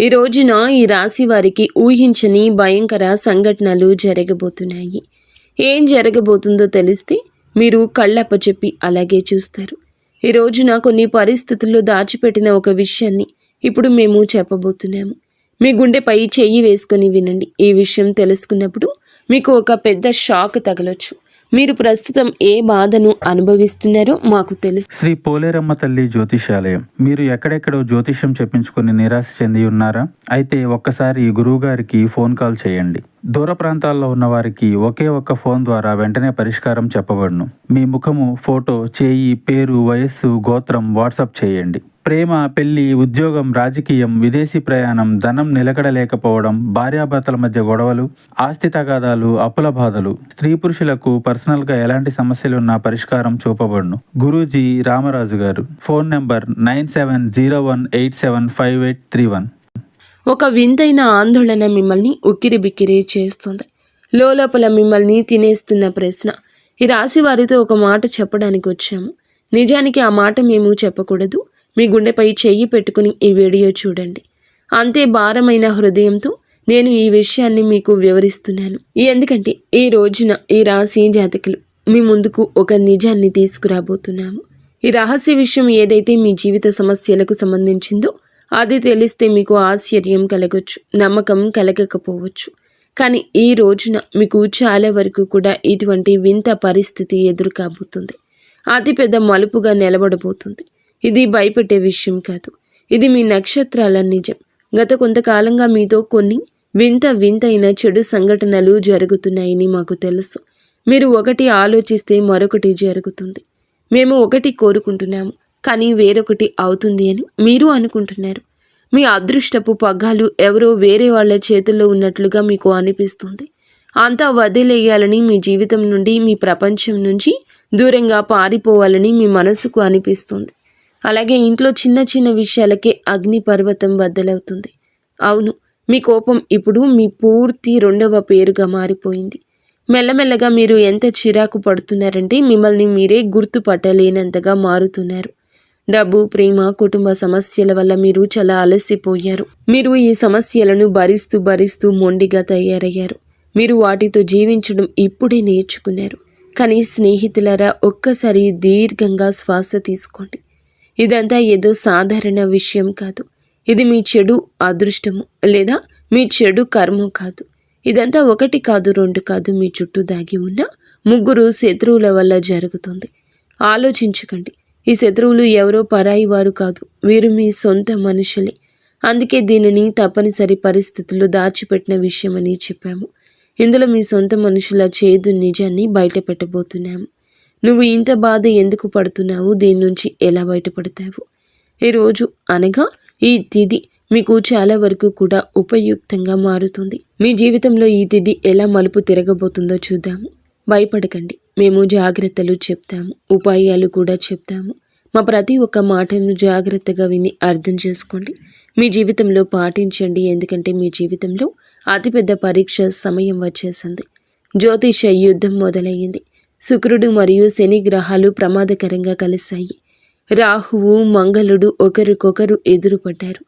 ఈ రోజున ఈ రాశి వారికి ఊహించని భయంకర సంఘటనలు జరగబోతున్నాయి. ఏం జరగబోతుందో తెలిస్తే మీరు కళ్ళప్ప చెప్పి అలాగే చూస్తారు. ఈ రోజున కొన్ని పరిస్థితుల్లో దాచిపెట్టిన ఒక విషయాన్ని ఇప్పుడు మేము చెప్పబోతున్నాము. మీ గుండెపై చెయ్యి వేసుకొని వినండి. ఈ విషయం తెలుసుకున్నప్పుడు మీకు ఒక పెద్ద షాక్ తగలొచ్చు. మీరు ప్రస్తుతం ఏ బాధను అనుభవిస్తున్నారో మాకు తెలుసు. శ్రీ పోలేరమ్మ తల్లి జ్యోతిషాలయం. మీరు ఎక్కడెక్కడో జ్యోతిష్యం చెప్పించుకుని నిరాశ చెంది ఉన్నారా? అయితే ఒక్కసారి గురువు గారికి ఫోన్ కాల్ చేయండి. దూర ప్రాంతాల్లో ఉన్న వారికి ఒకే ఒక్క ఫోన్ ద్వారా వెంటనే పరిష్కారం చెప్పబడును. మీ ముఖము ఫోటో చేయి పేరు వయస్సు గోత్రం వాట్సాప్ చేయండి. ప్రేమ పెళ్ళి ఉద్యోగం రాజకీయం విదేశీ ప్రయాణం ధనం నిలకడలేకపోవడం భార్యాభర్తల మధ్య గొడవలు ఆస్తి తగాదాలు అప్పుల బాధలు. స్త్రీ పురుషులకు పర్సనల్గా ఎలాంటి సమస్యలున్నా పరిష్కారం చూపబడును. గురూజీ రామరాజు గారు. Phone number nine seven zero one eight seven five eight three one. ఒక వింతైన ఆందోళన మిమ్మల్ని ఉక్కిరి బిక్కిరి చేస్తుంది. లోపల మిమ్మల్ని తినేస్తున్న ప్రశ్న. ఈ రాశి వారితో ఒక మాట చెప్పడానికి వచ్చాము. నిజానికి ఆ మాట మేము చెప్పకూడదు. మీ గుండెపై చెయ్యి పెట్టుకుని ఈ వీడియో చూడండి. అంతే భారమైన హృదయంతో నేను ఈ విషయాన్ని మీకు వివరిస్తున్నాను. ఎందుకంటే ఈ రోజున ఈ రాశి జాతకులు మీ ముందుకు ఒక నిజాన్ని తీసుకురాబోతున్నాము. ఈ రహస్య విషయం ఏదైతే మీ జీవిత సమస్యలకు సంబంధించిందో అది తెలిస్తే మీకు ఆశ్చర్యం కలగొచ్చు నమ్మకం కలగకపోవచ్చు. కానీ ఈ రోజున మీకు చాలా వరకు కూడా ఇటువంటి వింత పరిస్థితి ఎదురు కాబోతుంది అతిపెద్ద మలుపుగా నిలబడబోతుంది. ఇది భయపెట్టే విషయం కాదు. ఇది మీ నక్షత్రాల నిజం. గత కొంతకాలంగా మీతో కొన్ని వింత వింతైన చెడు సంఘటనలు జరుగుతున్నాయని మాకు తెలుసు. మీరు ఒకటి ఆలోచిస్తే మరొకటి జరుగుతుంది. మేము ఒకటి కోరుకుంటున్నాము కానీ వేరొకటి అవుతుంది అని మీరు అనుకుంటున్నారు. మీ అదృష్టపు పగ్గాలు ఎవరో వేరే వాళ్ళ చేతుల్లో ఉన్నట్లుగా మీకు అనిపిస్తుంది. అంతా వదిలేయాలని మీ జీవితం నుండి మీ ప్రపంచం నుంచి దూరంగా పారిపోవాలని మీ మనసుకు అనిపిస్తుంది. అలాగే ఇంట్లో చిన్న చిన్న విషయాలకే అగ్ని పర్వతం బద్దలవుతుంది. అవును మీ కోపం ఇప్పుడు మీ పూర్తి రెండవ పేరుగా మారిపోయింది. మెల్లమెల్లగా మీరు ఎంత చిరాకు పడుతున్నారంటే మిమ్మల్ని మీరే గుర్తుపట్టలేనంతగా మారుతున్నారు. డబ్బు ప్రేమ కుటుంబ సమస్యల వల్ల మీరు చాలా అలసిపోయారు. మీరు ఈ సమస్యలను భరిస్తూ భరిస్తూ మొండిగా తయారయ్యారు. మీరు వాటితో జీవించడం ఇప్పుడే నేర్చుకున్నారు. కానీ స్నేహితులరా ఒక్కసారి దీర్ఘంగా శ్వాస తీసుకోండి. ఇదంతా ఏదో సాధారణ విషయం కాదు. ఇది మీ చెడు అదృష్టము లేదా మీ చెడు కర్మ కాదు. ఇదంతా ఒకటి కాదు రెండు కాదు మీ చుట్టూ దాగి ఉన్న ముగ్గురు శత్రువుల వల్ల జరుగుతుంది. ఆలోచించకండి. ఈ శత్రువులు ఎవరో పరాయి వారు కాదు. వీరు మీ సొంత మనుషులే. అందుకే దీనిని తప్పనిసరి పరిస్థితుల్లో దాచిపెట్టిన విషయమని చెప్పాము. ఇందులో మీ సొంత మనుషుల చేదు నిజాన్ని బయట పెట్టబోతున్నాము నువ్వు ఇంత బాధ ఎందుకు పడుతున్నావు? దీని నుంచి ఎలా బయటపడతావు? ఈరోజు అనగా ఈ తిథి మీకు చాలా వరకు కూడా ఉపయుక్తంగా మారుతుంది. మీ జీవితంలో ఈ తిథి ఎలా మలుపు తిరగబోతుందో చూద్దాము. భయపడకండి. మేము జాగ్రత్తలు చెప్తాము. ఉపాయాలు కూడా చెప్తాము. మా ప్రతి ఒక్క మాటను జాగ్రత్తగా విని అర్థం చేసుకోండి. మీ జీవితంలో పాటించండి. ఎందుకంటే మీ జీవితంలో అతిపెద్ద పరీక్ష సమయం వచ్చేసింది. జ్యోతిష యుద్ధం మొదలయ్యింది శుక్రుడు మరియు శని గ్రహాలు ప్రమాదకరంగా కలిశాయి. రాహువు మంగళుడు ఒకరికొకరు ఎదురుపడ్డారు.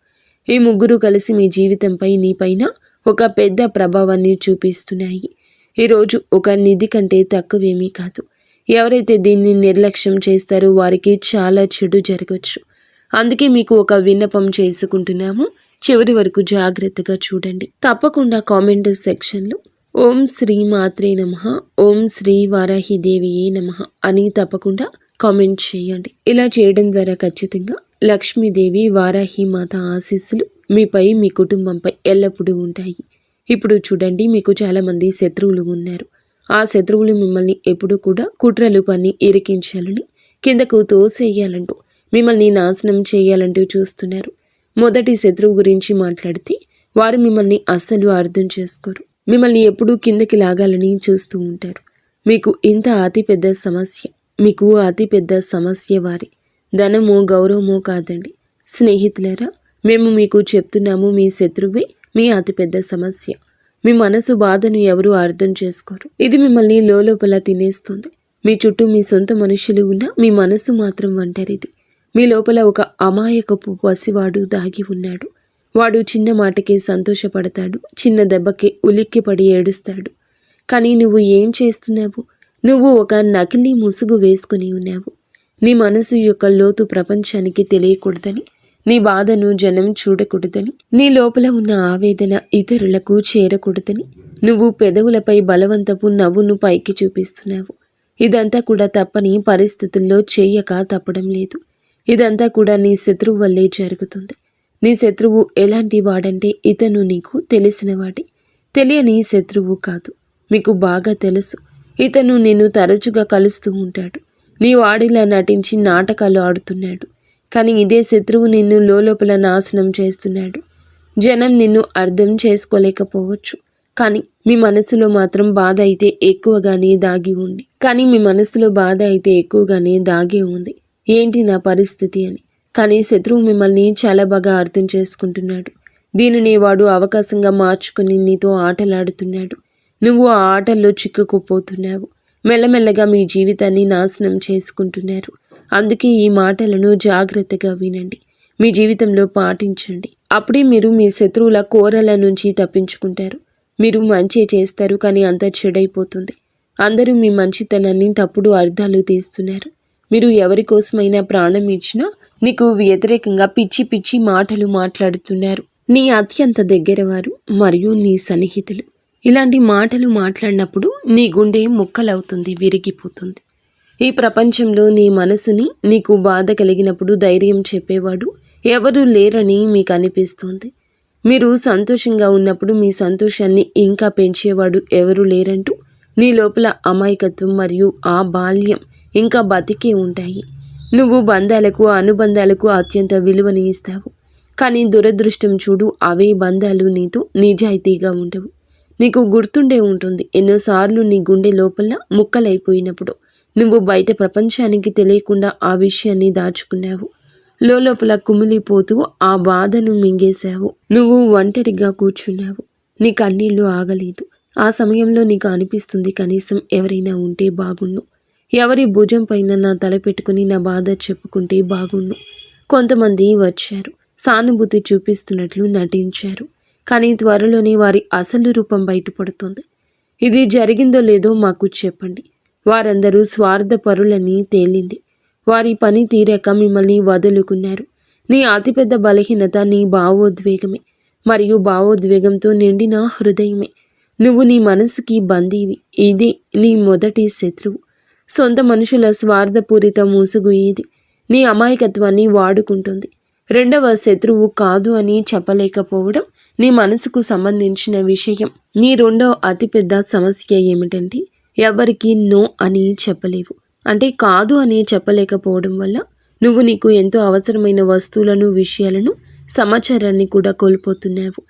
ఈ ముగ్గురు కలిసి మీ జీవితంపై నీపైన ఒక పెద్ద ప్రభావాన్ని చూపిస్తున్నాయి. ఈరోజు ఒక నిధి కంటే తక్కువేమీ కాదు. ఎవరైతే దీన్ని నిర్లక్ష్యం చేస్తారో వారికి చాలా చెడు జరగచ్చు. అందుకే మీకు ఒక విన్నపం చేసుకుంటున్నాము. చివరి వరకు జాగ్రత్తగా చూడండి. తప్పకుండా కామెంట్ సెక్షన్లో ఓం శ్రీ మాత్రే నమ. ఓం శ్రీ వారాహిదేవియే నమ అని తప్పకుండా కామెంట్ చేయండి. ఇలా చేయడం ద్వారా ఖచ్చితంగా లక్ష్మీదేవి వారాహి మాత ఆశీస్సులు మీపై మీ కుటుంబంపై ఎల్లప్పుడూ ఉంటాయి. ఇప్పుడు చూడండి మీకు చాలామంది శత్రువులు ఉన్నారు. ఆ శత్రువులు మిమ్మల్ని ఎప్పుడూ కూడా కుట్రలు పని ఇరికించాలని కిందకు తోసేయాలంటూ మిమ్మల్ని నాశనం చేయాలంటూ చూస్తున్నారు. మొదటి శత్రువు గురించి మాట్లాడితే వారు మిమ్మల్ని అస్సలు అర్థం చేసుకోరు. మిమ్మల్ని ఎప్పుడూ కిందకి లాగాలని చూస్తూ ఉంటారు. మీకు ఇంత అతిపెద్ద సమస్య మీకు అతిపెద్ద సమస్య వారి ధనమో గౌరవమో కాదండి. స్నేహితులరా మేము మీకు చెప్తున్నాము మీ శత్రువే మీ అతిపెద్ద సమస్య. మీ మనసు బాధను ఎవరూ అర్థం చేసుకోరు. ఇది మిమ్మల్ని లోపల తినేస్తుంది. మీ చుట్టూ మీ సొంత మనుషులు ఉన్నా మీ మనసు మాత్రం ఒంటరిది. మీ లోపల ఒక అమాయకపు పసివాడు దాగి ఉన్నాడు. వాడు చిన్న మాటకే సంతోషపడతాడు చిన్న దెబ్బకి ఉలిక్కిపడి ఏడుస్తాడు. కానీ నువ్వు ఏం చేస్తున్నావు? నువ్వు ఒక నకిలీ ముసుగు వేసుకుని ఉన్నావు. నీ మనసు యొక్క లోతు ప్రపంచానికి తెలియకూడదని నీ బాధను జనం చూడకూడదని నీ లోపల ఉన్న ఆవేదన ఇతరులకు చేరకూడదని నువ్వు పెదవులపై బలవంతపు నవ్వును పైకి చూపిస్తున్నావు. ఇదంతా కూడా తప్పని పరిస్థితుల్లో చేయక తప్పడం లేదు. ఇదంతా కూడా నీ శత్రువు వల్లే జరుగుతుంది. నీ శత్రువు ఎలాంటి వాడంటే ఇతను నీకు తెలిసినవాడే తెలియని శత్రువు కాదు. మీకు బాగా తెలుసు. ఇతను నిన్ను తరచుగా కలుస్తూ ఉంటాడు. నీ వాడిలా నటించి నాటకాలు ఆడుతున్నాడు. కానీ ఇదే శత్రువు నిన్ను లోపల నాశనం చేస్తున్నాడు. జనం నిన్ను అర్థం చేసుకోలేకపోవచ్చు. కానీ మీ మనసులో మాత్రం బాధ అయితే ఎక్కువగానే దాగి ఉంది. కానీ మీ మనసులో బాధ అయితే ఎక్కువగానే దాగి ఉంది. ఏంటి నా పరిస్థితి అని? కానీ శత్రువు మిమ్మల్ని చాలా బాగా అర్థం చేసుకుంటున్నాడు. దీనిని వాడు అవకాశంగా మార్చుకుని నీతో ఆటలాడుతున్నాడు. నువ్వు ఆ ఆటల్లో చిక్కుకుపోతున్నావు. మెల్లమెల్లగా మీ జీవితాన్ని నాశనం చేసుకుంటున్నారు. అందుకే ఈ మాటలను జాగ్రత్తగా వినండి. మీ జీవితంలో పాటించండి. అప్పుడే మీరు మీ శత్రువుల కోరల నుంచి తప్పించుకుంటారు. మీరు మంచి చేస్తారు కానీ అంతా చెడైపోతుంది. అందరూ మీ మంచితనాన్ని తప్పుడు అర్థాలు తీస్తున్నారు. మీరు ఎవరి కోసమైనా ప్రాణం ఇచ్చినా నీకు వ్యతిరేకంగా పిచ్చి పిచ్చి మాటలు మాట్లాడుతున్నారు. నీ అత్యంత దగ్గరవారు మరియు నీ సన్నిహితులు. ఇలాంటి మాటలు మాట్లాడినప్పుడు నీ గుండె ముక్కలవుతుంది విరిగిపోతుంది. ఈ ప్రపంచంలో నీ మనసుని నీకు బాధ కలిగినప్పుడు ధైర్యం చెప్పేవాడు ఎవరు లేరని మీకు అనిపిస్తోంది. మీరు సంతోషంగా ఉన్నప్పుడు మీ సంతోషాన్ని ఇంకా పెంచేవాడు ఎవరు లేరంటూ నీ లోపల అమాయకత్వం మరియు ఆ బాల్యం ఇంకా బతికే ఉంటాయి. నువ్వు బంధాలకు అనుబంధాలకు అత్యంత విలువని ఇస్తావు. కానీ దురదృష్టం చూడు అవే బంధాలు నీతో నిజాయితీగా ఉండవు. నీకు గుర్తుండే ఉంటుంది ఎన్నోసార్లు నీ గుండె లోపల ముక్కలైపోయినప్పుడు నువ్వు బయట ప్రపంచానికి తెలియకుండా ఆ విషయాన్ని దాచుకున్నావు. లోపల కుమిలిపోతూ ఆ బాధను మింగేశావు. నువ్వు ఒంటరిగా కూర్చున్నావు. నీ కన్నీళ్ళు ఆగలేదు. ఆ సమయంలో నీకు అనిపిస్తుంది కనీసం ఎవరైనా ఉంటే బాగుండు ఎవరి భుజం పైన నా తల పెట్టుకుని నా బాధ చెప్పుకుంటే బాగుండు. కొంతమంది వచ్చారు. సానుభూతి చూపిస్తున్నట్లు నటించారు. కానీ త్వరలోనే వారి అసలు రూపం బయటపడుతుంది. ఇది జరిగిందో లేదో మాకు చెప్పండి. వారందరూ స్వార్థపరులని తేలింది. వారి పని తీరాక మిమ్మల్ని వదులుకున్నారు. నీ అతిపెద్ద బలహీనత నీ భావోద్వేగమే. మరియు భావోద్వేగంతో నిండిన హృదయమే. నువ్వు నీ మనసుకి బందీవి. ఇది నీ మొదటి శత్రువు. సొంత మనుషుల స్వార్థపూరిత మూసుగు ఇది. నీ అమాయకత్వాన్ని వాడుకుంటుంది. రెండవ శత్రువు కాదు అని చెప్పలేకపోవడం నీ మనసుకు సంబంధించిన విషయం. నీ రెండో అతిపెద్ద సమస్య ఏమిటంటే ఎవరికి నో అని చెప్పలేవు. అంటే కాదు అని చెప్పలేకపోవడం వల్ల నువ్వు నీకు ఎంతో అవసరమైన వస్తువులను విషయాలను సమాచారాన్ని కూడా కోల్పోతున్నావు.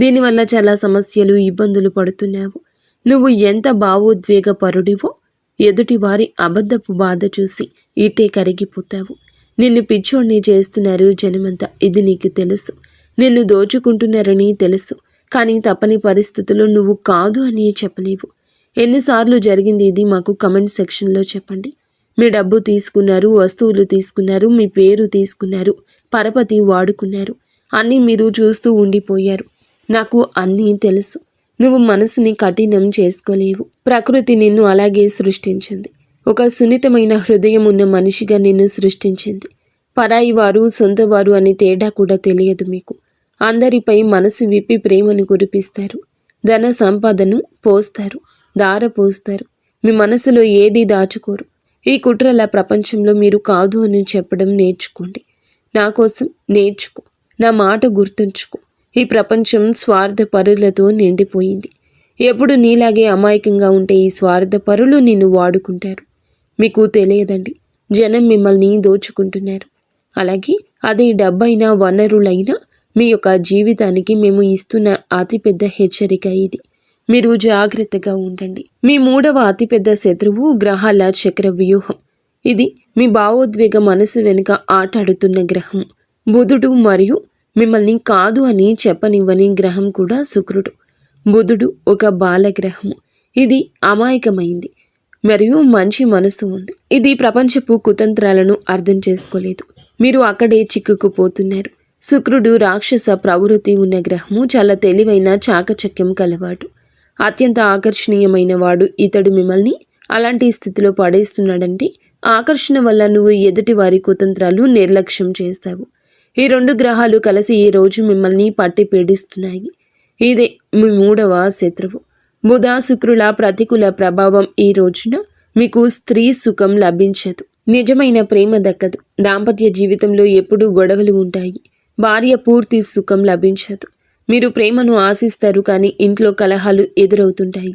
దీనివల్ల చాలా సమస్యలు ఇబ్బందులు పడుతున్నావు. నువ్వు ఎంత భావోద్వేగపరుడివో ఎదుటివారి ఎదుటి వారి అబద్ధపు బాధ చూసి ఇటే కరిగిపోతావు. నిన్ను పిచ్చోడిని చేస్తున్నారు జనమంతా ఇది నీకు తెలుసు. నిన్ను దోచుకుంటున్నారని తెలుసు. కానీ తప్పని పరిస్థితుల్లో నువ్వు కాదు అని చెప్పలేవు. ఎన్నిసార్లు జరిగింది ఇది మాకు కమెంట్ సెక్షన్లో చెప్పండి. మీ డబ్బు తీసుకున్నారు వస్తువులు తీసుకున్నారు మీ పేరు తీసుకున్నారు పరపతి వాడుకున్నారు. అన్నీ మీరు చూస్తూ ఉండిపోయారు. నాకు అన్నీ తెలుసు. నువ్వు మనసుని కఠినం చేసుకోలేవు. ప్రకృతి నిన్ను అలాగే సృష్టించింది. ఒక సున్నితమైన హృదయం ఉన్న మనిషిగా నిన్ను సృష్టించింది. పరాయి వారు సొంతవారు అనే తేడా కూడా తెలియదు మీకు. అందరిపై మనసు విప్పి ప్రేమను కురిపిస్తారు. ధన సంపాదను పోస్తారు. దార పోస్తారు. మీ మనసులో ఏది దాచుకోరు. ఈ కుట్రల ప్రపంచంలో మీరు కాదు అని చెప్పడం నేర్చుకోండి. నా కోసం నేర్చుకో. నా మాట గుర్తుంచుకో. ఈ ప్రపంచం స్వార్థ పరులతో నిండిపోయింది. ఎప్పుడు నీలాగే అమాయకంగా ఉంటే ఈ స్వార్థ పరులు నిన్ను వాడుకుంటారు. మీకు తెలియదండి. జనం మిమ్మల్ని దోచుకుంటున్నారు. అలాగే అది డబ్బైనా వనరులైనా మీ యొక్క జీవితానికి మేము ఇస్తున్న అతిపెద్ద హెచ్చరిక ఇది. మీరు జాగ్రత్తగా ఉండండి. మీ మూడవ అతిపెద్ద శత్రువు గ్రహాల చక్ర వ్యూహం ఇది మీ భావోద్వేగ మనసు వెనుక ఆటాడుతున్న గ్రహం. బుధుడు మరియు మిమ్మల్ని కాదు అని చెప్పనివ్వని గ్రహం కూడా శుక్రుడు. బుధుడు ఒక బాలగ్రహము. ఇది అమాయకమైంది. మరియు మంచి మనసు ఉంది. ఇది ప్రపంచపు కుతంత్రాలను అర్థం చేసుకోలేదు. మీరు అక్కడే చిక్కుకుపోతున్నారు. శుక్రుడు రాక్షస ప్రవృత్తి ఉన్న గ్రహము చాలా తెలివైన చాకచక్యం కలవాడు. అత్యంత ఆకర్షణీయమైన వాడు ఇతడు మిమ్మల్ని అలాంటి స్థితిలో పడేస్తున్నాడంటే ఆకర్షణ వల్ల నువ్వు ఎదుటి వారి కుతంత్రాలు నిర్లక్ష్యం చేస్తావు. ఈ రెండు గ్రహాలు కలిసి ఈ రోజు మిమ్మల్ని పట్టి పీడిస్తున్నాయి. ఇదే మీ మూడవ శత్రువు. బుధ శుక్రుల ప్రతికూల ప్రభావం ఈ రోజున మీకు స్త్రీ సుఖం లభించదు. నిజమైన ప్రేమ దక్కదు. దాంపత్య జీవితంలో ఎప్పుడూ గొడవలు ఉంటాయి. భార్య పూర్తి సుఖం లభించదు. మీరు ప్రేమను ఆశిస్తారు కానీ ఇంట్లో కలహాలు ఎదురవుతుంటాయి.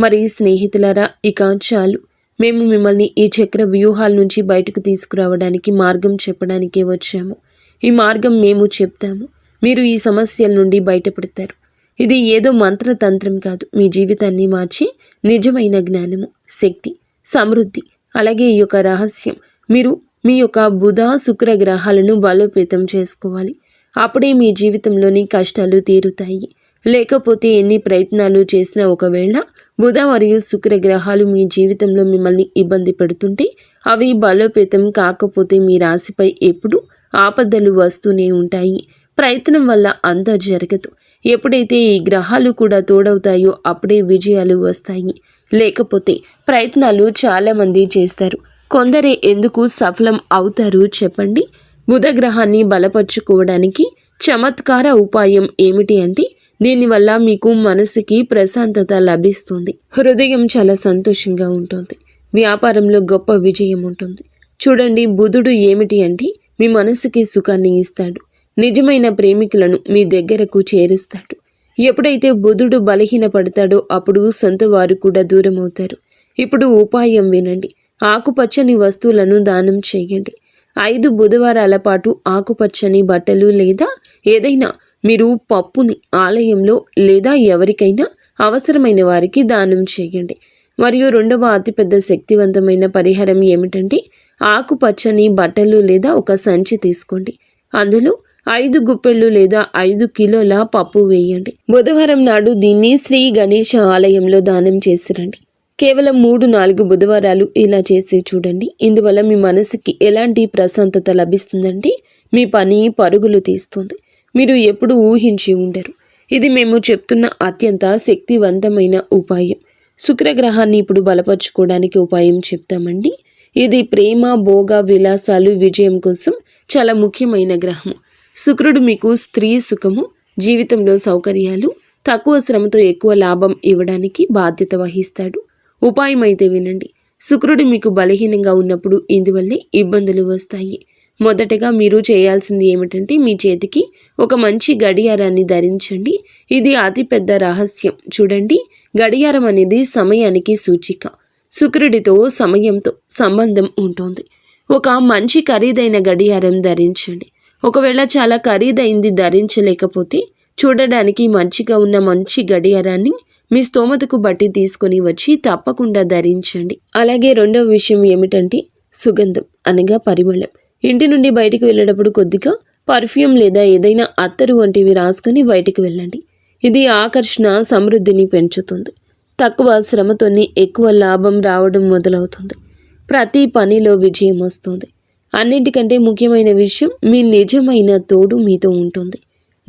మరి స్నేహితులారా ఇక చాలు. మేము మిమ్మల్ని ఈ చక్ర వ్యూహాల నుంచి బయటకు తీసుకురావడానికి మార్గం చెప్పడానికే వచ్చాము. ఈ మార్గం మేము చెప్తాము. మీరు ఈ సమస్యల నుండి బయటపడతారు. ఇది ఏదో మంత్రతంత్రం కాదు. మీ జీవితాన్ని మార్చి నిజమైన జ్ఞానము శక్తి సమృద్ధి. అలాగే ఈ యొక్క రహస్యం. మీరు మీ యొక్క బుధ శుక్ర గ్రహాలను బలోపేతం చేసుకోవాలి. అప్పుడే మీ జీవితంలోని కష్టాలు తీరుతాయి. లేకపోతే ఎన్ని ప్రయత్నాలు చేసినా ఒకవేళ బుధ మరియు శుక్ర గ్రహాలు మీ జీవితంలో మిమ్మల్ని ఇబ్బంది పెడుతుంటే అవి బలోపేతం కాకపోతే మీ రాశిపై ఎప్పుడు ఆపదలు వస్తూనే ఉంటాయి. ప్రయత్నం వల్ల అంతా జరగదు. ఎప్పుడైతే ఈ గ్రహాలు కూడా తోడవుతాయో అప్పుడే విజయాలు వస్తాయి. లేకపోతే ప్రయత్నాలు చాలామంది చేస్తారు. కొందరే ఎందుకు సఫలం అవుతారు చెప్పండి. బుధగ్రహాన్ని బలపరుచుకోవడానికి చమత్కార ఉపాయం ఏమిటి అంటే దీనివల్ల మీకు మనసుకి ప్రశాంతత లభిస్తుంది. హృదయం చాలా సంతోషంగా ఉంటుంది. వ్యాపారంలో గొప్ప విజయం ఉంటుంది. చూడండి బుధుడు ఏమిటి అంటే మీ మనసుకి సుఖాన్ని ఇస్తాడు. నిజమైన ప్రేమికులను మీ దగ్గరకు చేరుస్తాడు. ఎప్పుడైతే బుధుడు బలహీనపడతాడో అప్పుడు సొంత వారు కూడా దూరం అవుతారు ఇప్పుడు ఉపాయం వినండి. ఆకుపచ్చని వస్తువులను దానం చేయండి. ఐదు బుధవారాల పాటు ఆకుపచ్చని బట్టలు లేదా ఏదైనా మీరు పప్పుని ఆలయంలో లేదా ఎవరికైనా అవసరమైన వారికి దానం చేయండి. మరియు రెండవ అతిపెద్ద శక్తివంతమైన పరిహారం ఏమిటంటే ఆకుపచ్చని బట్టలు లేదా ఒక సంచి తీసుకోండి. అందులో ఐదు గుప్పెళ్ళు లేదా ఐదు కిలోల పప్పు వేయండి. బుధవారం నాడు దీన్ని శ్రీ గణేష ఆలయంలో దానం చేసిరండి. కేవలం మూడు నాలుగు బుధవారాలు ఇలా చేసి చూడండి. ఇందువల్ల మీ మనసుకి ఎలాంటి ప్రశాంతత లభిస్తుందంటే మీ పని పరుగులు తీస్తుంది. మీరు ఎప్పుడు ఊహించి ఉండరు. ఇది మేము చెప్తున్న అత్యంత శక్తివంతమైన ఉపాయం. శుక్రగ్రహాన్ని ఇప్పుడు బలపరుచుకోవడానికి ఉపాయం చెప్తామండి. ఇది ప్రేమ భోగ విలాసాలు విజయం కోసం చాలా ముఖ్యమైన గ్రహం శుక్రుడు మీకు స్త్రీ సుఖము జీవితంలో సౌకర్యాలు తక్కువ శ్రమతో ఎక్కువ లాభం ఇవ్వడానికి బాధ్యత వహిస్తాడు. ఉపాయం అయితే వినండి. శుక్రుడు మీకు బలహీనంగా ఉన్నప్పుడు ఇందువల్లే ఇబ్బందులు వస్తాయి. మొదటగా మీరు చేయాల్సింది ఏమిటంటే మీ చేతికి ఒక మంచి గడియారాన్ని ధరించండి. ఇది అతిపెద్ద రహస్యం. చూడండి గడియారం అనేది సమయానికి సూచిక. శుక్రుడితో సమయంతో సంబంధం ఉంటుంది. ఒక మంచి ఖరీదైన గడియారం ధరించండి. ఒకవేళ చాలా ఖరీదైంది ధరించలేకపోతే చూడడానికి మంచిగా ఉన్న మంచి గడియారాన్ని మీ స్తోమతకు బట్టి తీసుకొని వచ్చి తప్పకుండా ధరించండి. అలాగే రెండవ విషయం ఏమిటంటే సుగంధం అనగా పరిమళం. ఇంటి నుండి బయటికి వెళ్ళేటప్పుడు కొద్దిగా పర్ఫ్యూమ్ లేదా ఏదైనా అత్తరు వంటివి రాసుకొని బయటికి వెళ్ళండి. ఇది ఆకర్షణ సమృద్ధిని పెంచుతుంది. తక్కువ శ్రమతోనే ఎక్కువ లాభం రావడం మొదలవుతుంది. ప్రతి పనిలో విజయం వస్తుంది. అన్నింటికంటే ముఖ్యమైన విషయం మీ నిజమైన తోడు మీతో ఉంటుంది.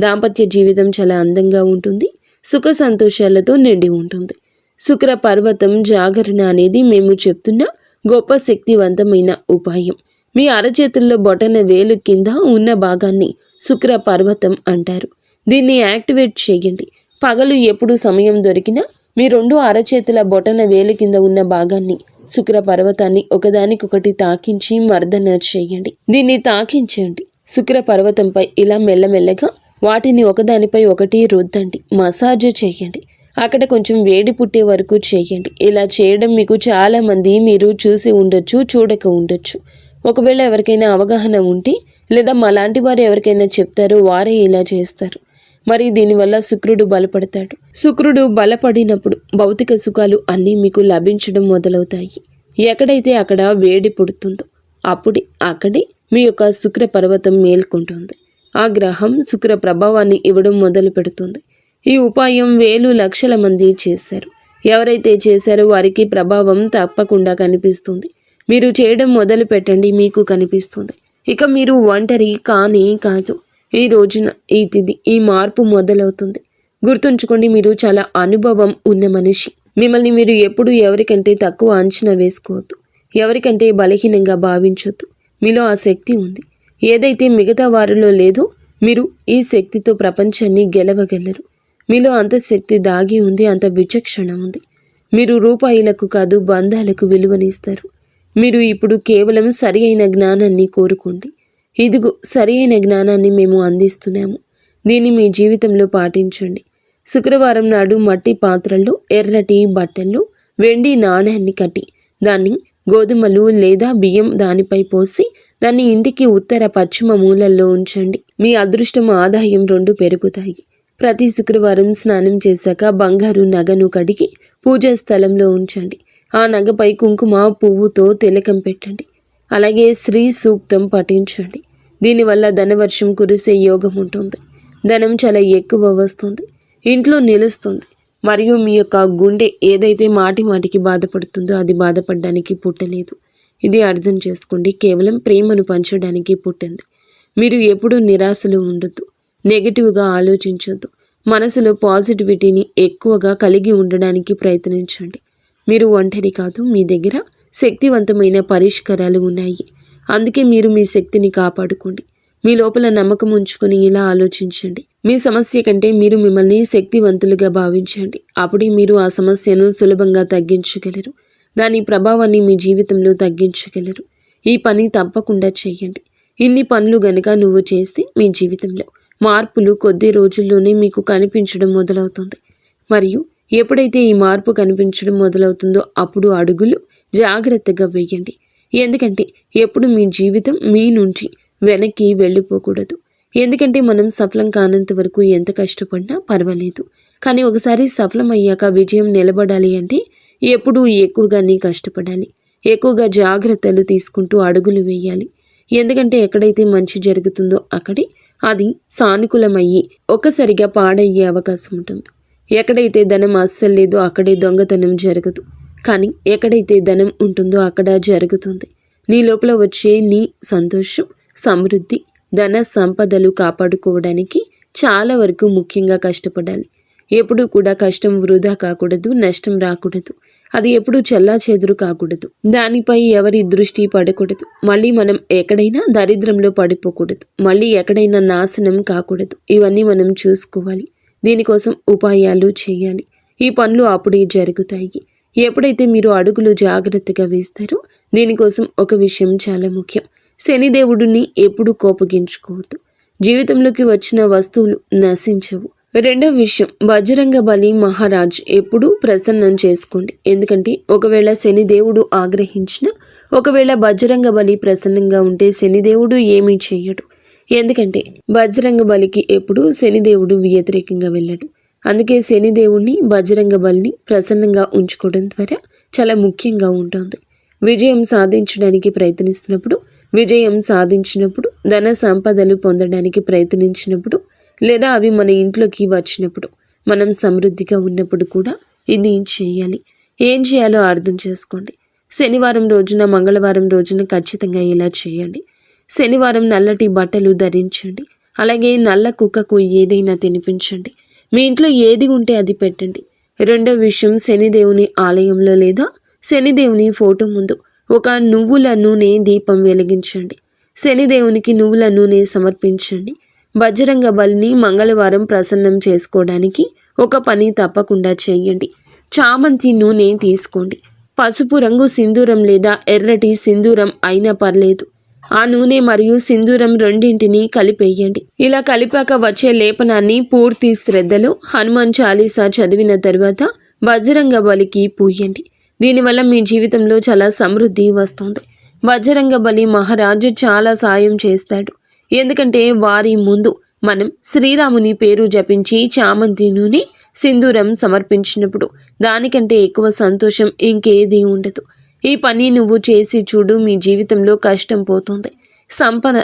దాంపత్య జీవితం చాలా అందంగా ఉంటుంది. సుఖ సంతోషాలతో నిండి ఉంటుంది. శుక్ర పర్వతం జాగరణ అనేది మేము చెప్తున్న గొప్ప శక్తివంతమైన ఉపాయం. మీ అరచేతుల్లో బొటన వేలు కింద ఉన్న భాగాన్ని శుక్ర పర్వతం అంటారు. దీన్ని యాక్టివేట్ చేయండి. పగలు ఎప్పుడు సమయం దొరికినా మీ రెండు అరచేతుల బొటన వేలు కింద ఉన్న భాగాన్ని శుక్ర పర్వతాన్ని ఒకదానికొకటి తాకించి మర్దన చేయండి. దీన్ని తాకించండి. శుక్ర పర్వతంపై ఇలా మెల్లమెల్లగా వాటిని ఒకదానిపై ఒకటి రుద్దండి. మసాజ్ చేయండి. అక్కడ కొంచెం వేడి పుట్టే వరకు చేయండి. ఇలా చేయడం మీకు చాలామంది మీరు చూసి ఉండొచ్చు చూడక ఉండొచ్చు. ఒకవేళ ఎవరికైనా అవగాహన ఉంటే లేదా మలాంటి వారు ఎవరికైనా చెప్తారో వారే ఇలా చేస్తారు. మరి దీనివల్ల శుక్రుడు బలపడతాడు. శుక్రుడు బలపడినప్పుడు భౌతిక సుఖాలు అన్నీ మీకు లభించడం మొదలవుతాయి. ఎక్కడైతే అక్కడ వేడి పుడుతుందో అప్పుడే అక్కడే మీ యొక్క శుక్ర పర్వతం మేల్కొంటుంది. ఆ గ్రహం శుక్ర ప్రభావాన్ని ఇవ్వడం మొదలు పెడుతుంది. ఈ ఉపాయం వేలు లక్షల మంది చేశారు. ఎవరైతే చేశారో వారికి ప్రభావం తప్పకుండా కనిపిస్తుంది. మీరు చేయడం మొదలు పెట్టండి మీకు కనిపిస్తుంది. ఇక మీరు ఒంటరి కానీ కాదు. ఈ రోజున ఈ తిది ఈ మార్పు మొదలవుతుంది. గుర్తుంచుకోండి మీరు చాలా అనుభవం ఉన్న మనిషి. మిమ్మల్ని మీరు ఎప్పుడు ఎవరికంటే తక్కువ అంచనా వేసుకోవద్దు. ఎవరికంటే బలహీనంగా భావించొద్దు. మీలో ఆ శక్తి ఉంది. ఏదైతే మిగతా వారిలో లేదో మీరు ఈ శక్తితో ప్రపంచాన్ని గెలవగలరు. మీలో అంత శక్తి దాగి ఉంది అంత విచక్షణ ఉంది. మీరు రూపాయిలకు కాదు బంధాలకు విలువనిస్తారు. మీరు ఇప్పుడు కేవలం సరి అయిన జ్ఞానాన్ని కోరుకోండి. ఇదిగో సరైన జ్ఞానాన్ని మేము అందిస్తున్నాము. దీన్ని మీ జీవితంలో పాటించండి. శుక్రవారం నాడు మట్టి పాత్రల్లో ఎర్రటి బట్టలు వెండి నాణ్యాన్ని కట్టి దాన్ని గోధుమలు లేదా బియ్యం దానిపై పోసి దాన్ని ఇంటికి ఉత్తర పశ్చిమ మూలల్లో ఉంచండి. మీ అదృష్టం ఆదాయం రెండు పెరుగుతాయి. ప్రతి శుక్రవారం స్నానం చేశాక బంగారు నగను కడిగి పూజా స్థలంలో ఉంచండి. ఆ నగపై కుంకుమ పువ్వుతో తిలకం పెట్టండి. అలాగే శ్రీ సూక్తం పఠించండి. దీనివల్ల ధనవర్షం కురిసే యోగం ఉంటుంది. ధనం చాలా ఎక్కువ వస్తుంది. ఇంట్లో నిలుస్తుంది. మరియు మీ యొక్క గుండె ఏదైతే మాటి మాటికి బాధపడుతుందో అది బాధపడడానికి పుట్టలేదు. ఇది అర్థం చేసుకోండి. కేవలం ప్రేమను పంచడానికి పుట్టింది. మీరు ఎప్పుడూ నిరాశలో ఉండొద్దు. నెగిటివ్గా ఆలోచించొద్దు. మనసులో పాజిటివిటీని ఎక్కువగా కలిగి ఉండడానికి ప్రయత్నించండి. మీరు ఒంటరి కాదు. మీ దగ్గర శక్తివంతమైన పరిష్కారాలు ఉన్నాయి. అందుకే మీరు మీ శక్తిని కాపాడుకోండి. మీ లోపల నమ్మకం ఉంచుకొని ఇలా ఆలోచించండి. మీ సమస్య కంటే మీరు మిమ్మల్ని శక్తివంతులుగా భావించండి. అప్పుడే మీరు ఆ సమస్యను సులభంగా తగ్గించగలరు. దాని ప్రభావాన్ని మీ జీవితంలో తగ్గించగలరు. ఈ పని తప్పకుండా చేయండి. ఇన్ని పనులు గనక నువ్వు చేస్తే మీ జీవితంలో మార్పులు కొద్ది రోజుల్లోనే మీకు కనిపించడం మొదలవుతుంది. మరియు ఎప్పుడైతే ఈ మార్పు కనిపించడం మొదలవుతుందో అప్పుడు అడుగులు జాగ్రత్తగా వేయండి. ఎందుకంటే ఎప్పుడు మీ జీవితం మీ నుంచి వెనక్కి వెళ్ళిపోకూడదు. ఎందుకంటే మనం సఫలం కానంత వరకు ఎంత కష్టపడినా పర్వాలేదు. కానీ ఒకసారి సఫలం అయ్యాక విజయం నిలబడాలి అంటే ఎప్పుడూ ఎక్కువగానే కష్టపడాలి. ఎక్కువగా జాగ్రత్తలు తీసుకుంటూ అడుగులు వేయాలి. ఎందుకంటే ఎక్కడైతే మంచి జరుగుతుందో అక్కడే అది సానుకూలమయ్యి ఒక్కసారిగా పాడయ్యే అవకాశం ఉంటుంది. ఎక్కడైతే ధనం అస్సలు లేదో అక్కడే దొంగతనం జరగదు. కానీ ఎక్కడైతే ధనం ఉంటుందో అక్కడ జరుగుతుంది. నీ లోపల వచ్చే నీ సంతోషం సమృద్ధి ధన సంపదలు కాపాడుకోవడానికి చాలా వరకు ముఖ్యంగా కష్టపడాలి. ఎప్పుడూ కూడా కష్టం వృధా కాకూడదు నష్టం రాకూడదు. అది ఎప్పుడూ చెల్లా చెదురు కాకూడదు. దానిపై ఎవరి దృష్టి పడకూడదు. మళ్ళీ మనం ఎక్కడైనా దరిద్రంలో పడిపోకూడదు. మళ్ళీ ఎక్కడైనా నాశనం కాకూడదు. ఇవన్నీ మనం చూసుకోవాలి. దీనికోసం ఉపాయాలు చేయాలి. ఈ పనులు అప్పుడే జరుగుతాయి. ఎప్పుడైతే మీరు అడుగులు జాగ్రత్తగా వేస్తారో దీనికోసం ఒక విషయం చాలా ముఖ్యం. శనిదేవుడిని ఎప్పుడు కోపగించుకోవద్దు. జీవితంలోకి వచ్చిన వస్తువులు నశించవు. రెండో విషయం బజరంగ బలి మహారాజ్ ఎప్పుడూ ప్రసన్నం చేసుకోండి. ఎందుకంటే ఒకవేళ శనిదేవుడు ఆగ్రహించిన ఒకవేళ బజరంగ బలి ప్రసన్నంగా ఉంటే శనిదేవుడు ఏమీ చేయడు ఎందుకంటే బజరంగ బలికి ఎప్పుడూ శనిదేవుడు వ్యతిరేకంగా వెళ్ళడు. అందుకే శనిదేవుణ్ణి బజరంగ బలిని ప్రసన్నంగా ఉంచుకోవడం ద్వారా చాలా ముఖ్యంగా ఉంటుంది. విజయం సాధించడానికి ప్రయత్నిస్తున్నప్పుడు విజయం సాధించినప్పుడు ధన సంపదలు పొందడానికి ప్రయత్నించినప్పుడు లేదా అవి మన ఇంట్లోకి వచ్చినప్పుడు మనం సమృద్ధిగా ఉన్నప్పుడు కూడా ఇది చేయాలి. ఏం చేయాలో అర్థం చేసుకోండి. శనివారం రోజున మంగళవారం రోజున ఖచ్చితంగా ఇలా చేయండి. శనివారం నల్లటి బట్టలు ధరించండి. అలాగే నల్ల కుక్కకు ఏదైనా తినిపించండి. మీ ఇంట్లో ఏది ఉంటే అది పెట్టండి. రెండో విషయం శనిదేవుని ఆలయంలో లేదా శనిదేవుని ఫోటో ముందు ఒక నువ్వుల నూనె దీపం వెలిగించండి. శనిదేవునికి నువ్వుల నూనె సమర్పించండి. బజరంగ బలిని మంగళవారం ప్రసన్నం చేసుకోవడానికి ఒక పని తప్పకుండా చేయండి. చామంతి నూనె తీసుకోండి. పసుపు రంగు సింధూరం లేదా ఎర్రటి సింధూరం అయినా పర్లేదు. ఆ నూనె మరియు సింధూరం రెండింటిని కలిపేయండి ఇలా కలిపాక వచ్చే లేపనాన్ని పూర్తి శ్రద్ధలో హనుమాన్ చాలీసా చదివిన తర్వాత వజ్రంగ బలికి పూయండి. దీనివల్ల మీ జీవితంలో చాలా సమృద్ధి వస్తుంది. వజ్రంగ బలి మహారాజు చాలా సాయం చేస్తాడు. ఎందుకంటే వారి ముందు మనం శ్రీరాముని పేరు జపించి చామంతి నూనె సింధూరం సమర్పించినప్పుడు దానికంటే ఎక్కువ సంతోషం ఇంకేదీ ఉండదు. ఈ పని నువ్వు చేసి చూడు మీ జీవితంలో కష్టం పోతుంది. సంపద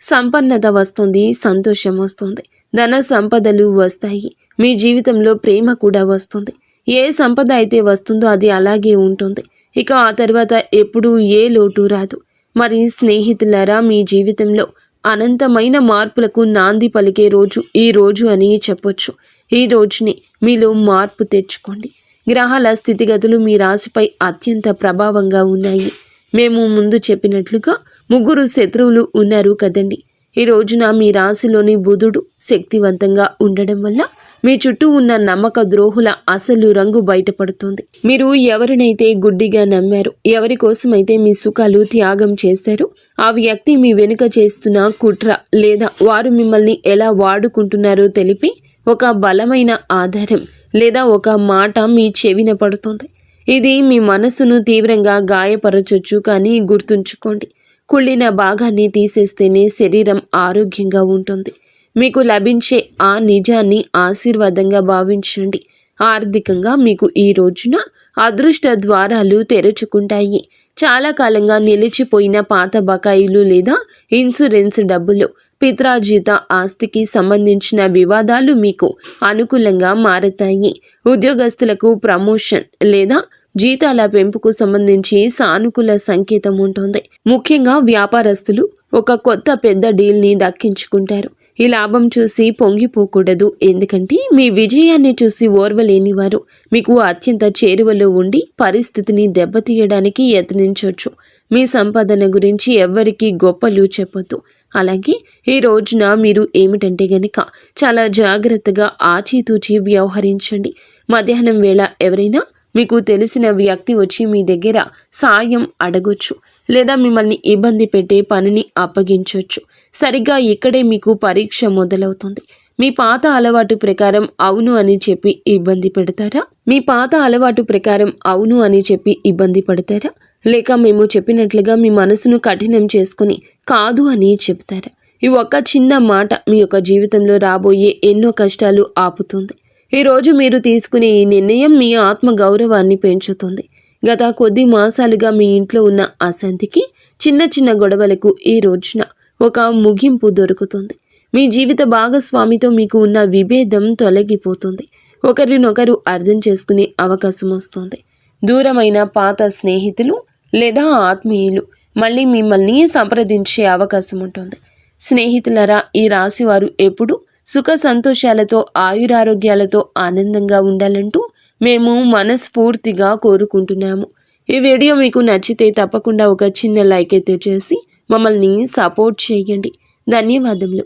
సంపన్నత వస్తుంది సంతోషం వస్తుంది. ధన సంపదలు వస్తాయి మీ జీవితంలో ప్రేమ కూడా వస్తుంది. ఏ సంపద అయితే వస్తుందో అది అలాగే ఉంటుంది. ఇక ఆ తర్వాత ఎప్పుడూ ఏ లోటు రాదు. మరి స్నేహితులారా మీ జీవితంలో అనంతమైన మార్పులకు నాంది పలికే రోజు ఈ రోజు అని చెప్పొచ్చు. ఈ రోజుని మీలో మార్పు తెచ్చుకోండి. గ్రహాల స్థితిగతులు మీ రాశిపై అత్యంత ప్రభావంగా ఉన్నాయి. మేము ముందు చెప్పినట్లుగా ముగ్గురు శత్రువులు ఉన్నారు కదండి. ఈ రోజున మీ రాశిలోని బుధుడు శక్తివంతంగా ఉండడం వల్ల మీ చుట్టూ ఉన్న నమ్మక ద్రోహుల అసలు రంగు బయటపడుతుంది. మీరు ఎవరినైతే గుడ్డిగా నమ్మారు ఎవరి కోసమైతే మీ సుఖాలు త్యాగం చేశారో ఆ వ్యక్తి మీ వెనుక చేస్తున్న కుట్ర లేదా వారు మిమ్మల్ని ఎలా వాడుకుంటున్నారో తెలిపి ఒక బలమైన ఆధారం లేదా ఒక మాట మీ చెవిన పడుతుంది. ఇది మీ మనసును తీవ్రంగా గాయపరచొచ్చు కానీ గుర్తుంచుకోండి. కుళ్ళిన భాగాన్ని తీసేస్తేనే శరీరం ఆరోగ్యంగా ఉంటుంది. మీకు లభించే ఆ నిజాన్ని ఆశీర్వాదంగా భావించండి. ఆర్థికంగా మీకు ఈ రోజున అదృష్ట ద్వారాలు తెరుచుకుంటాయి. చాలా కాలంగా నిలిచిపోయిన పాత బకాయిలు లేదా ఇన్సూరెన్స్ డబ్బులు పిత్రాజీత ఆస్తికి సంబంధించిన వివాదాలు మీకు అనుకూలంగా మారతాయి. ఉద్యోగస్తులకు ప్రమోషన్ లేదా జీతాల పెంపుకు సంబంధించి సానుకూల సంకేతం ఉంటుంది. ముఖ్యంగా వ్యాపారస్తులు ఒక కొత్త పెద్ద డీల్ని దక్కించుకుంటారు. ఈ లాభం చూసి పొంగిపోకూడదు. ఎందుకంటే మీ విజయాన్ని చూసి ఓర్వలేని వారు మీకు అత్యంత చేరువలో ఉండి పరిస్థితిని దెబ్బతీయడానికి యత్నించవచ్చు మీ సంపాదన గురించి ఎవ్వరికీ గొప్పలు చెప్పొద్దు. అలాగే ఈ రోజున మీరు ఏమిటంటే గనక చాలా జాగ్రత్తగా ఆచితూచి వ్యవహరించండి. మధ్యాహ్నం వేళ ఎవరైనా మీకు తెలిసిన వ్యక్తి వచ్చి మీ దగ్గర సాయం అడగొచ్చు లేదా మిమ్మల్ని ఇబ్బంది పెట్టే పనిని అప్పగించవచ్చు సరిగ్గా ఇక్కడే మీకు పరీక్ష మొదలవుతుంది. మీ పాత అలవాటు ప్రకారం అవును అని చెప్పి ఇబ్బంది పెడతారా? మీ పాత అలవాటు ప్రకారం అవును అని చెప్పి ఇబ్బంది పడతారా? లేక మేము చెప్పినట్లుగా మీ మనసును కఠినం చేసుకుని కాదు అని చెప్తారా? ఈ ఒక్క చిన్న మాట మీ యొక్క జీవితంలో రాబోయే ఎన్నో కష్టాలు ఆపుతుంది. ఈరోజు మీరు తీసుకునే ఈ నిర్ణయం మీ ఆత్మ గౌరవాన్ని పెంచుతుంది. గత కొద్ది మాసాలుగా మీ ఇంట్లో ఉన్న అశాంతికి చిన్న చిన్న గొడవలకు ఈ రోజున ఒక ముగింపు దొరుకుతుంది. మీ జీవిత భాగస్వామితో మీకు ఉన్న విభేదం తొలగిపోతుంది. ఒకరినొకరు అర్థం చేసుకునే అవకాశం వస్తుంది. దూరమైన పాత స్నేహితులు లేదా ఆత్మీయులు మళ్ళీ మిమ్మల్ని సంప్రదించే అవకాశం ఉంటుంది. స్నేహితులరా ఈ రాశివారు ఎప్పుడు సుఖ సంతోషాలతో ఆయురారోగ్యాలతో ఆనందంగా ఉండాలంటూ మేము మనస్ఫూర్తిగా కోరుకుంటున్నాము. ఈ వీడియో మీకు నచ్చితే తప్పకుండా ఒక చిన్న లైక్ అయితే చేసి మమ్మల్ని సపోర్ట్ చేయండి. ధన్యవాదములు.